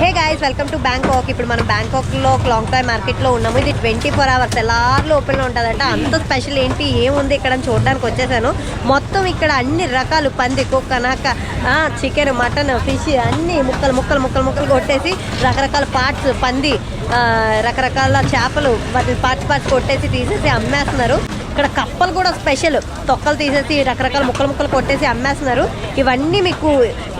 Hey guys welcome to Bangkok ఇప్పుడు మనం బ్యాంకాక్లో long time మార్కెట్లో ఉన్నాము. ఇది ట్వంటీ ఫోర్ అవర్స్ ఎలాగో ఓపెన్లో ఉంటుందంటే. అంత స్పెషల్ ఏంటి? ఏముంది? ఇక్కడ అని చూడడానికి వచ్చేసాను. మొత్తం ఇక్కడ అన్ని రకాలు పంది కుక్క నక్క చికెన్ మటన్ ఫిష్ అన్ని ముక్కలు ముక్కలు ముక్కలు ముక్కలు కొట్టేసి రకరకాల పార్ట్స్ పంది ఆ, రకరకాల చేపలు వాటి పార్ట్స్ పార్ట్స్ కొట్టేసి తీసేసి అమ్మేస్తున్నారు. ఇక్కడ కప్పలు కూడా స్పెషల్. తొక్కలు తీసేసి రకరకాల ముక్కలు ముక్కలు కొట్టేసి అమ్మేస్తున్నారు. ఇవన్నీ మీకు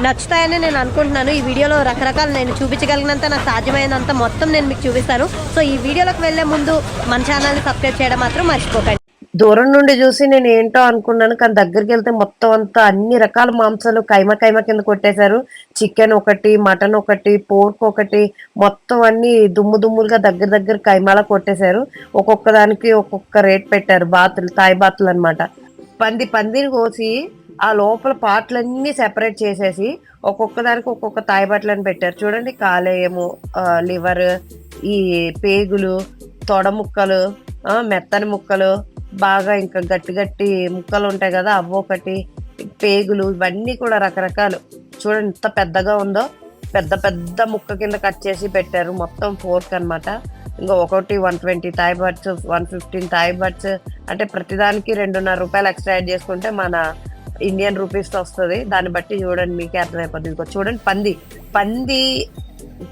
నచ్చుతాయని నేను అనుకుంటున్నాను. ఈ వీడియోలో రకరకాల నేను చూపించగలిగినంత నాకు సాధ్యమైనంత మొత్తం నేను మీకు చూపిస్తాను. సో ఈ వీడియోలోకి వెళ్ళే ముందు మన ఛానల్ని సబ్స్క్రైబ్ చేయడం మాత్రం మర్చిపోకండి. దూరం నుండి చూసి నేను ఏంటో అనుకున్నాను కానీ దగ్గరికి వెళ్తే మొత్తం అంతా అన్ని రకాల మాంసాలు కైమ కైమ కింద కొట్టేశారు. చికెన్ ఒకటి మటన్ ఒకటి పోర్క్ ఒకటి మొత్తం అన్ని దుమ్ము దుమ్ములుగా దగ్గర దగ్గర కైమాలా కొట్టేశారు. ఒక్కొక్క దానికి ఒక్కొక్క రేట్ పెట్టారు బాతులు తాయి బాతులు అనమాట పంది పందిని కోసి ఆ లోపల పార్ట్లన్నీ సెపరేట్ చేసేసి ఒక్కొక్క దానికి ఒక్కొక్క తాయి బట్టలని పెట్టారు. చూడండి కాలేయము లివర్ ఈ పేగులు తొడ ముక్కలు మెత్తని ముక్కలు బాగా ఇంకా గట్టి గట్టి ముక్కలు ఉంటాయి కదా అవ్వొకటి పేగులు ఇవన్నీ కూడా రకరకాలు. చూడండి ఎంత పెద్దగా ఉందో పెద్ద పెద్ద ముక్క కింద కట్ చేసి పెట్టారు. మొత్తం ఫోర్క్ అన్నమాట. ఇంకా ఒకటి one twenty Thai birds one fifteen Thai birds. అంటే ప్రతిదానికి రెండున్నర రూపాయలు ఎక్స్ట్రా యాడ్ చేసుకుంటే మన ఇండియన్ రూపీస్ వస్తుంది. దాన్ని బట్టి చూడండి మీకే అర్థమైపోతుంది ఇంకో చూడండి పంది. పంది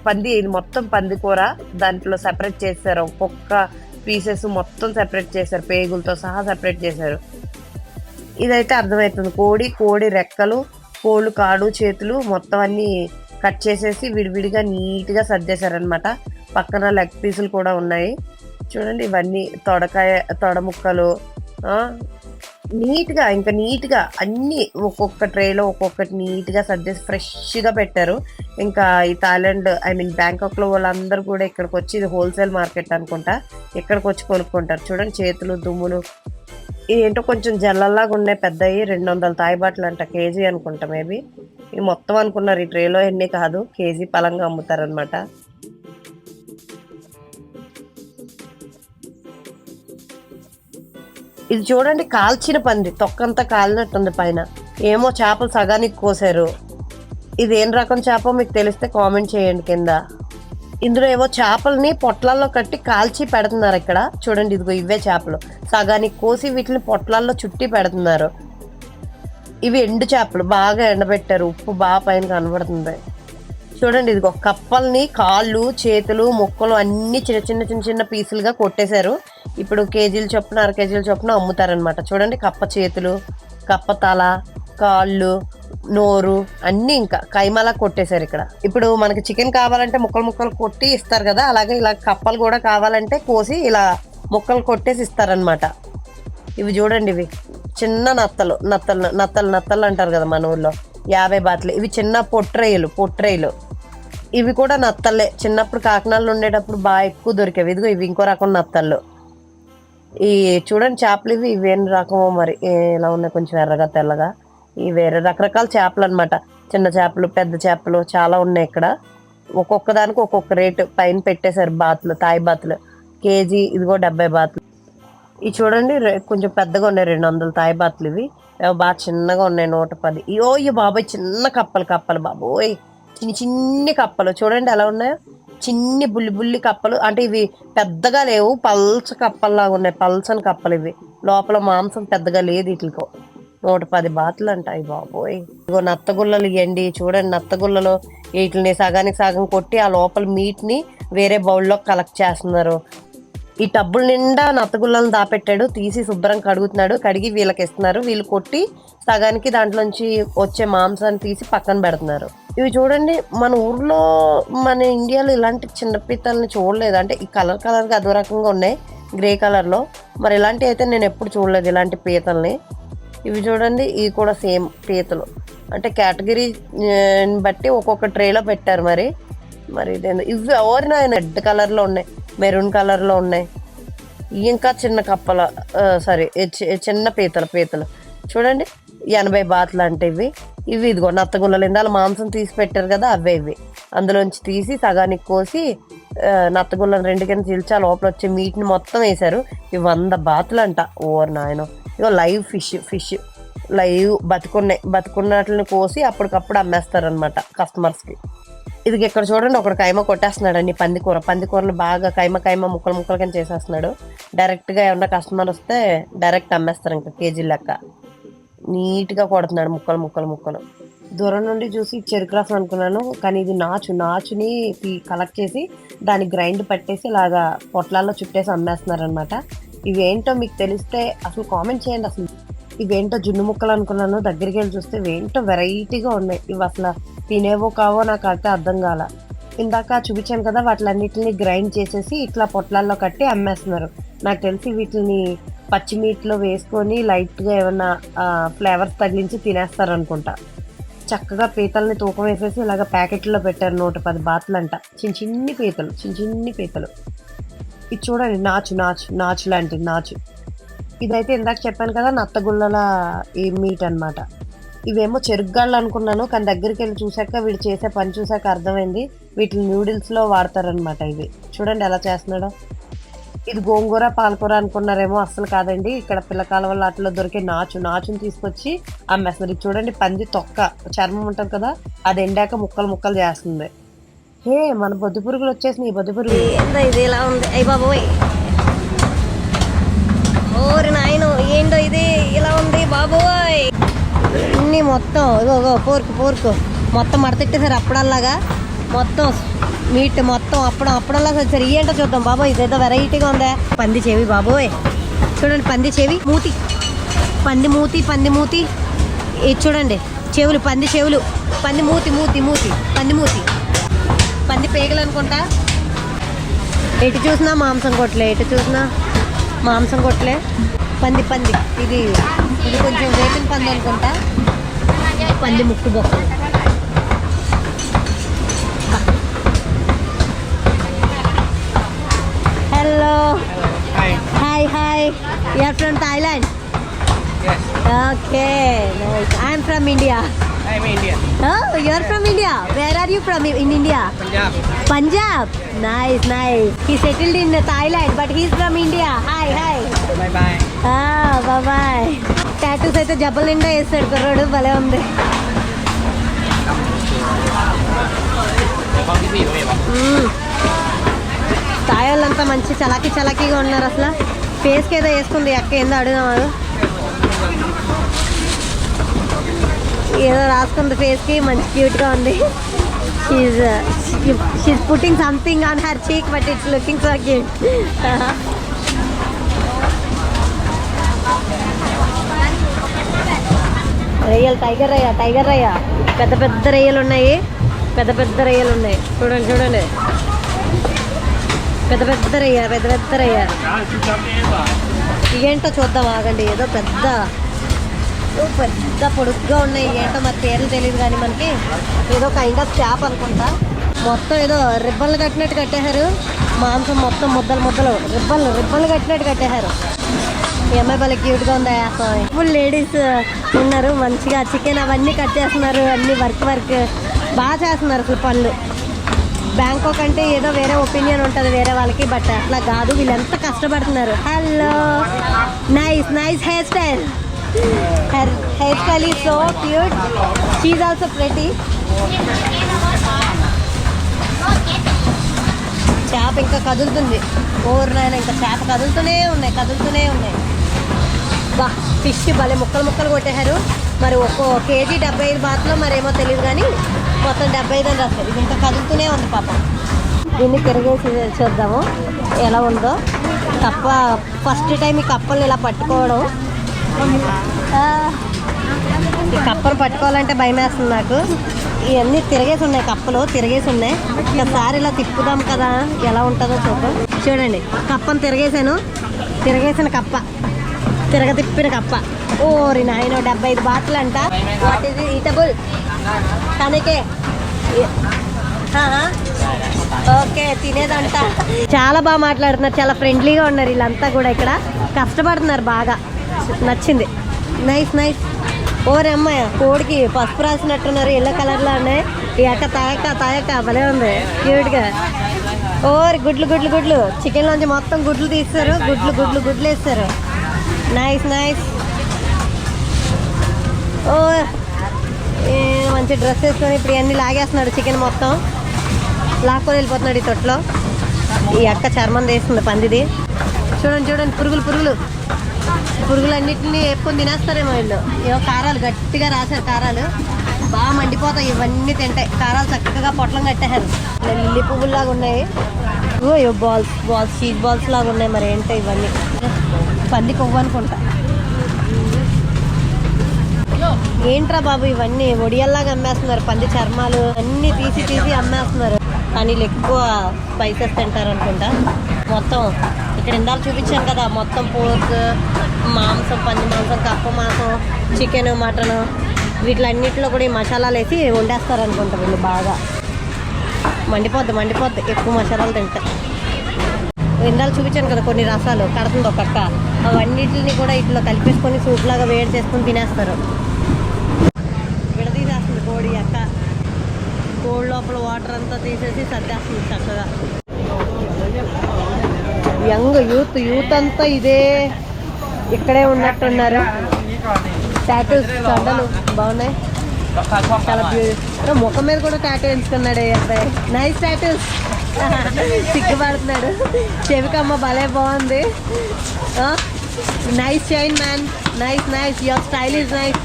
పంది ఇది మొత్తం పంది కూర. దాంట్లో సెపరేట్ చేస్తారు ఒక్కొక్క పీసెస్ మొత్తం సెపరేట్ చేశారు పేగులతో సహా సెపరేట్ చేశారు. ఇదైతే అర్థమవుతుంది. కోడి కోడి రెక్కలు కోళ్ళు కాడు చేతులు మొత్తం అన్నీ కట్ చేసేసి విడివిడిగా నీట్గా సర్దేశారనమాట పక్కన లెగ్ పీసులు కూడా ఉన్నాయి. చూడండి ఇవన్నీ తొడకాయ తొడ ముక్కలు నీట్గా ఇంకా నీట్గా అన్ని ఒక్కొక్క ట్రేలో ఒక్కొక్కటి నీట్గా సర్దేసి ఫ్రెష్గా పెట్టారు. ఇంకా ఈ థాయిలాండ్ ఐ మీన్ బ్యాంకాక్లో వాళ్ళందరూ కూడా ఇక్కడికి వచ్చి ఇది హోల్సేల్ మార్కెట్ అనుకుంటా. ఇక్కడికి వచ్చి కొనుక్కుంటారు చూడండి చేతులు దుమ్ములు. ఏంటో కొంచెం జల్లల్లాగా ఉన్నాయి పెద్దవి రెండు వందల తాయి బాటలు అంట కేజీ అనుకుంటా మేబీ. ఇది మొత్తం అనుకున్నారు ఈ ట్రేలో ఎన్ని కాదు కేజీ పలంగా అమ్ముతారనమాట ఇది చూడండి కాల్చిన పంది. తొక్కంతా కాలినట్టుంది పైన. ఏమో చేపలు సగానికి కోసారు. ఇది ఏం రకం చేప మీకు తెలిస్తే కామెంట్ చేయండి కింద. ఇందులో ఏవో చేపల్ని పొట్లాల్లో కట్టి కాల్చి పెడుతున్నారు ఇక్కడ. చూడండి ఇదిగో ఇవే చేపలు. సగానికి కోసి వీటిని పొట్లాల్లో చుట్టి పెడుతున్నారు. ఇవి ఎండు చేపలు బాగా ఎండబెట్టారు. ఉప్పు బాగా పైన కనబడుతుంది. చూడండి ఇదిగో కప్పల్ని కాళ్ళు చేతులు ముక్కలు అన్ని చిన్న చిన్న చిన్న చిన్న పీసులుగా కొట్టేశారు. ఇప్పుడు కేజీలు చొప్పున అర కేజీల చొప్పున అమ్ముతారనమాట చూడండి కప్ప చేతులు కప్ప తల కాళ్ళు నోరు అన్నీ ఇంకా కైమలా కొట్టేశారు ఇక్కడ. ఇప్పుడు మనకి చికెన్ కావాలంటే ముక్కలు ముక్కలు కొట్టి ఇస్తారు కదా అలాగే ఇలా కప్పలు కూడా కావాలంటే కోసి ఇలా ముక్కలు కొట్టేసి ఇస్తారనమాట ఇవి చూడండి ఇవి. చిన్న నత్తలు నత్తలు నత్తలు నత్తలు అంటారు కదా మన ఊళ్ళో యాభై బాట్లు. ఇవి చిన్న పొట్రేయులు పొట్రేయులు. ఇవి కూడా నత్తలే. చిన్నప్పుడు కాకినాడలో ఉండేటప్పుడు బాగా ఎక్కువ దొరికేవి. ఇదిగో ఇవి ఇంకో రకం నత్తళ్ళు. ఈ చూడండి చేపలు ఇవి ఇవేం రకమో మరి. ఎలా ఇలా ఉన్నాయి కొంచెం ఎర్రగా తెల్లగా. ఈ వేరే రకరకాల చేపలు అనమాట చిన్న చేపలు పెద్ద చేపలు చాలా ఉన్నాయి ఇక్కడ. ఒక్కొక్క దానికి ఒక్కొక్క రేటు. పైన పెట్టేశారు బాతులు తాయి బాతులు. కేజీ ఇదిగో డెబ్బై బాతులు. ఇవి చూడండి కొంచెం పెద్దగా ఉన్నాయి రెండు వందల తాయి బాతులు ఇవి. బాగా చిన్నగా ఉన్నాయి నూట పది. ఇయో ఈ బాబాయ్ చిన్న కప్పలు కప్పలు బాబోయ్. చిన్ని చిన్ని కప్పలు. చూడండి ఎలా ఉన్నాయో. చిన్ని బుల్లి బుల్లి కప్పలు అంటే ఇవి పెద్దగా లేవు పల్చ కప్పల్లాగా ఉన్నాయి పల్చని కప్పలు ఇవి. లోపల మాంసం పెద్దగా లేదు వీటికో. నూట పది బాతులు అంటాయి బాబోయ్. ఇగో నత్తగుల్లలు ఇవ్వండి చూడండి నత్తగుల్లలో. వీటిని సగానికి సగం కొట్టి ఆ లోపల మీట్ని వేరే బౌల్లో కలెక్ట్ చేస్తున్నారు. ఈ టబ్బుల నిండా నత్తగుళ్ళను దాపెట్టాడు తీసి శుభ్రం కడుగుతున్నాడు కడిగి వీళ్ళకి ఇస్తున్నారు. వీళ్ళు కొట్టి సగానికి దాంట్లోంచి వచ్చే మాంసాన్ని తీసి పక్కన పెడుతున్నారు. ఇవి చూడండి మన ఊర్లో మన ఇండియాలో ఇలాంటి చిన్న పీతల్ని చూడలేదు. అంటే ఈ కలర్ కలర్గా అదో రకంగా ఉన్నాయి గ్రే కలర్లో. మరి ఇలాంటివి అయితే నేను ఎప్పుడు చూడలేదు ఇలాంటి పీతల్ని. ఇవి చూడండి ఇవి కూడా సేమ్ పీతలు. అంటే కేటగిరీ బట్టి ఒక్కొక్క ట్రేలో పెట్టారు మరి. మరి ఇదేందో? ఇవి ఎవరిన రెడ్ కలర్లో ఉన్నాయి మెరూన్ కలర్లో ఉన్నాయి. ఇంకా చిన్న కప్పల సారీ చిన్న పీతలు పీతలు. చూడండి ఎనభై బాతులు అంటే ఇవి. ఇవి ఇదిగో నత్తగుల్లలు ఇందాల మాంసం తీసి పెట్టారు కదా అవే ఇవి. అందులోంచి తీసి సగానికి కోసి ఆ, రెండు కింద చిల్చా లోపల వచ్చే మీట్ని మొత్తం వేశారు. ఇవి వంద బాతులు అంట ఓర్ నాయన. ఇగో లైవ్ ఫిష్ ఫిష్. లైవ్ బతుకున్నాయి బతుకున్నట్లని కోసి అప్పటికప్పుడు అమ్మేస్తారనమాట కస్టమర్స్కి. ఇది ఇక్కడ చూడండి ఒకడు కైమ కొట్టేస్తున్నాడు అండి పందికూర. పందికూరని బాగా కైమ కైమ ముక్కలు ముక్కలు కింద చేసేస్తున్నాడు. డైరెక్ట్గా ఏమన్నా కస్టమర్ వస్తే డైరెక్ట్ అమ్మేస్తారు ఇంకా కేజీ లెక్క. నీట్గా కొడుతున్నాడు ముక్కలు ముక్కలు ముక్కలు. దూరం నుండి చూసి చెరుకు రసం అనుకున్నాను కానీ ఇది నాచు నాచుని కలెక్ట్ చేసి దాన్ని గ్రైండ్ పట్టేసి ఇలాగా పొట్లాల్లో చుట్టేసి అమ్మేస్తున్నారు అనమాట ఇవేంటో మీకు తెలిస్తే అసలు కామెంట్ చేయండి అసలు. ఇవేంటో జున్ను ముక్కలు అనుకున్నాను దగ్గరికి వెళ్ళి చూస్తే ఇవేంటో వెరైటీగా ఉన్నాయి. ఇవి అసలు తినేవో కావో నాకు అయితే అర్థం కాల. ఇందాక చూపించాను కదా వాటిలన్నిటిని గ్రైండ్ చేసేసి ఇట్లా పొట్లాల్లో కట్టి అమ్మేస్తున్నారు. నాకు తెలిసి వీటిని పచ్చిమీట్లో వేసుకొని లైట్గా ఏమైనా ఫ్లేవర్స్ తగిలించి తినేస్తారు అనుకుంటా చక్కగా పీతల్ని తూకం వేసేసి ఇలాగ ప్యాకెట్లో పెట్టారు నూట పది బాతులు అంట చిన్న చిన్ని పీతలు చిన్న చిన్ని పీతలు. ఇది చూడండి నాచు నాచు నాచు లాంటిది నాచు. ఇదైతే ఇందాక చెప్పాను కదా నత్తగుళ్ళల ఈ మీట్ అనమాట ఇవేమో చెరుగ్గాళ్ళు అనుకున్నాను కానీ దగ్గరికి వెళ్ళి చూశాక వీడు చేసే పని చూసాక అర్థమైంది. వీటిని నూడిల్స్లో వాడతారనమాట ఇవి. చూడండి ఎలా చేస్తున్నాడో. ఇది గోంగూర పాలకూర అనుకున్నారేమో అస్సలు కాదండి. ఇక్కడ పిల్లకాల వల్ల అట్లా దొరికే నాచు నాచుని తీసుకొచ్చి అమ్మేస్తున్నారు ఇది చూడండి పంది తొక్క చర్మం ఉంటుంది కదా అది ఎండాక ముక్కలు ముక్కలు చేస్తుంది. హే మన బొద్దు పురుగులు వచ్చేసినాయి ఈ బొద్దు పురుగులు. ఏందో ఇది ఇలా ఉంది. అయ్యి బాబోయ్. ఓరి నాయను ఏంటో ఇది ఇలా ఉంది బాబోయ్. ఇన్ని మొత్తం ఇగో పోర్కు పోర్కు. మొత్తం మడతెట్టేసారు అప్పుడల్లాగా. మొత్తం మీట్ మొత్తం అప్పడం అప్పడంలా వచ్చారు ఏంటో చూద్దాం బాబోయ్ ఇదేదో వెరైటీగా ఉందా? పంది చెవి బాబోయ్. చూడండి పంది చెవి మూతి. పంది మూతి పంది మూతి. ఇది చూడండి చెవులు పంది చెవులు. పంది మూతి మూతి మూతి. పంది మూతి. పంది పేగలు అనుకుంటా ఎటు చూసినా మాంసం కొట్టలే ఎటు చూసినా మాంసం కొట్టలే. పంది పంది. ఇది ఇది కొంచెం వేపిన పంది అనుకుంటా పంది ముక్కు బొక్కలు Hi you're from Thailand Yes, okay nice I'm from India I'm Indian. Oh, you're from India. Where are you from in India? Punjab. Punjab. Nice, nice. He settled in Thailand, but he's from India. Hi, hi. Bye bye. Ah, bye bye. Tattoos అయితే జబ్బల నిండా వేస్తాడు కుర్రాడు భలే ఉంది మ్మ్. తాయి వాళ్ళంతా మంచి చలాకీ చలాకీగా ఉన్నారు అసలు ఫేస్కి ఏదో వేసుకుంది అక్క ఏందో అడుగుదాం ఏదో రాసుకుంది ఫేస్కి మంచి క్యూట్గా ఉంది. She's she's putting something on her cheek but it's looking so cute రొయ్యలు టైగర్ రయ్య టైగర్ రయ్య. పెద్ద పెద్ద రొయ్యలు ఉన్నాయి. పెద్ద పెద్ద రొయ్యలు ఉన్నాయి. చూడండి చూడండి. పెద్ద పెద్ద పెద్ద పెద్ద రొయ్య ఇవేంటో చూద్దాం ఆగండి ఏదో పెద్ద ఏదో పెద్ద పొడుగ్గా ఉన్నాయి ఏంటో మరి పేర్లు తెలియదు కానీ మనకి. ఏదో కైండ్ ఆఫ్ చేప అనుకుంటా. మొత్తం ఏదో రిబ్బన్లు కట్టినట్టు కట్టేశారు. మాంసం మొత్తం ముద్దలు ముద్దలు రిబ్బన్లు రిబ్బన్లు కట్టినట్టు కట్టేశారు. ఈ అమ్మాయి భలే క్యూట్గా ఉంది ఫుల్ లేడీస్ ఉన్నారు మంచిగా చికెన్ అవన్నీ కట్ చేస్తున్నారు అన్ని వర్క్ వర్క్ బాగా చేస్తున్నారు అసలు పనులు. బ్యాంకాక్ అంటే ఏదో వేరే ఒపీనియన్ ఉంటుంది వేరే వాళ్ళకి బట్ అట్లా కాదు. వీళ్ళు ఎంత కష్టపడుతున్నారు. Hello. Nice nice hair style hair hair style is so cute she's also pretty చేప ఇంకా కదులుతుంది. ఓరు నాయన ఇంకా చేప కదులుతూనే ఉన్నాయి కదులుతూనే ఉన్నాయి. బా ఫిష్ భలే ముక్కలు ముక్కలు కొట్టేశారు. మరి ఒక్కో కేజీ డెబ్బై ఐదు బాత్లో మరేమో తెలియదు కానీ మొత్తం డెబ్బై ఐదు అని రాస్తారు ఇది ఇంకా కదులుతూనే ఉంది పాప. దీన్ని తిరిగేసి చూద్దాము. ఎలా ఉందో. కప్ప ఫస్ట్ టైం ఈ కప్పలు ఇలా పట్టుకోవడం. ఈ కప్పను పట్టుకోవాలంటే భయం వేస్తుంది నాకు. ఇవన్నీ తిరిగేసి ఉన్నాయి కప్పలు తిరిగేసి ఉన్నాయి. ఒకసారి ఇలా తిప్పుదాం కదా. ఎలా ఉంటుందో చూద్దాం. చూడండి కప్పను తిరిగేసాను తిరిగేసిన కప్ప. తిరగ తిప్పిన కప్ప. ఓరి నాయన డెబ్బై ఐదు బాతులు అంట. వాట్ ఈజ్ ఈటబుల్ తనకే. ఓకే తినేదంట. చాలా బాగా మాట్లాడుతున్నారు. చాలా ఫ్రెండ్లీగా ఉన్నారు వీళ్ళంతా కూడా ఇక్కడ. కష్టపడుతున్నారు బాగా. నచ్చింది. నైస్ నైస్ ఓరే అమ్మాయి కోడికి పసుపు రాసినట్టున్నారు. ఎల్లో కలర్లో ఉన్నాయి. ఈ అక్క తాయక తాయక భలే ఉంది. క్యూట్గా ఓరి గుడ్లు గుడ్లు గుడ్లు. చికెన్లోంచి మొత్తం గుడ్లు తీస్తారు. గుడ్లు గుడ్లు గుడ్లు వేస్తారు. నైస్ నైస్ ఓ ఏ మంచి డ్రెస్ వేసుకొని ఇప్పుడు ఇవన్నీ లాగేస్తున్నాడు చికెన్ మొత్తం. లాక్కొని వెళ్ళిపోతున్నాడు ఈ తొట్లో. ఈ అక్క చర్మం తీస్తుంది పందిది. చూడండి చూడండి పురుగులు పురుగులు. పురుగులు అన్నింటినీ ఎప్పుడు తినేస్తారేమో వీళ్ళు. ఏవో కారాలు గట్టిగా రాశారు కారాలు. బాగా మండిపోతాయి ఇవన్నీ తింటాయి కారాలు చక్కగా పొట్లం కట్టేశారు. లిల్లీ పువ్వుల్లాగా ఉన్నాయి. ఓ బాల్స్ బాల్స్ చీజ్ బాల్స్ లాగా ఉన్నాయి మరి ఏంటో ఇవన్నీ. పంది కొవ్వు అనుకుంటా ఏంట్రా బాబు ఇవన్నీ? ఒడియల్లాగా అమ్మేస్తున్నారు పంది చర్మాలు. అన్నీ తీసి తీసి అమ్మేస్తున్నారు. కానీ ఎక్కువ స్పైసెస్ తింటారు అనుకుంటా మొత్తం ఇక్కడ ఇందాక చూపించాను కదా మొత్తం పోర్క్ మాంసం పంది మాంసం కప్ప మాంసం చికెన్ మటన్ వీటిలన్నిటిలో కూడా ఈ మసాలాలు వేసి వండేస్తారు అనుకుంటా వీళ్ళు బాగా. మండిపోద్ది మండిపోద్ది. ఎక్కువ మసాలాలు తింటే. ఇందాక చూపించాను కదా కొన్ని రసాలు కడుతుంది ఒక్కక్క అవన్నిటిని కూడా ఇట్లా కలిపేసుకొని సూప్ లాగా వేడి చేసుకొని తినేస్తారు. విడదీసేస్తుంది కోడి అక్క కోడి లోపల వాటర్ అంతా తీసేసి సర్దేస్తుంది చక్కగా. యంగ్ యూత్ యూత్ అంతా ఇదే ఇక్కడే ఉన్నట్టున్నారు. టాటూస్ చండలు బాగున్నాయి. చాలా ముఖం మీద కూడా టాటూ ఎంచుకున్నాడు ఈ అబ్బాయి. Nice tattoos సిగ్గుపడుతున్నాడు. చెవికమ్మ భలే బాగుంది. Nice chain man nice nice your style is nice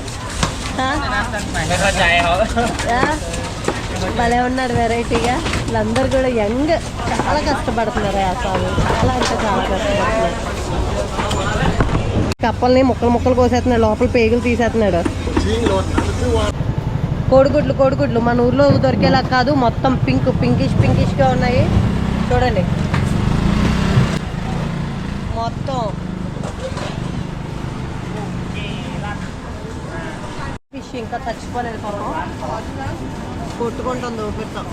భలే ఉన్నాడు వెరైటీగా. వీళ్ళందరూ కూడా యంగ్. చాలా కష్టపడుతున్నారు ఆ సాగు చాలా అంటే చాలా కష్టపడుతున్నారు. కప్పల్ని ముక్కలు ముక్కలు కోసేస్తున్నాడు. లోపల పేగులు తీసేస్తున్నాడు. కోడిగుడ్లు కోడిగుడ్లు. మన ఊర్లో దొరికేలా కాదు మొత్తం పింక్ పింకిష్ పింకిష్గా ఉన్నాయి. చూడండి. మొత్తం. ఫిష్ ఇంకా చచ్చిపోలేదు పాపం. కొట్టుకుంటుంది ఊపిరితో.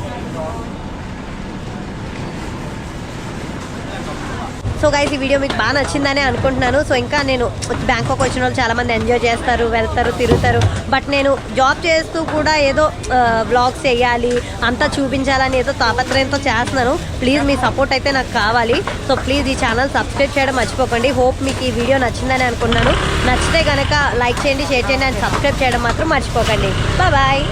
సో గైస్ ఈ వీడియో మీకు బాగా నచ్చిందని అనుకుంటున్నాను. సో ఇంకా నేను బ్యాంకాక్ వచ్చిన వాళ్ళు చాలామంది ఎంజాయ్ చేస్తారు వెళ్తారు తిరుగుతారు. బట్ నేను జాబ్ చేస్తూ కూడా ఏదో వ్లాగ్స్ చేయాలి అంతా చూపించాలని ఏదో తాపత్రయంతో చేస్తున్నాను. ప్లీజ్ మీ సపోర్ట్ అయితే నాకు కావాలి. సో ప్లీజ్ ఈ ఛానల్ సబ్స్క్రైబ్ చేయడం మర్చిపోకండి. హోప్ మీకు ఈ వీడియో నచ్చిందని అనుకున్నాను నచ్చితే కనుక లైక్ చేయండి షేర్ చేయండి అండ్ సబ్స్క్రైబ్ చేయడం మాత్రం మర్చిపోకండి. బాయ్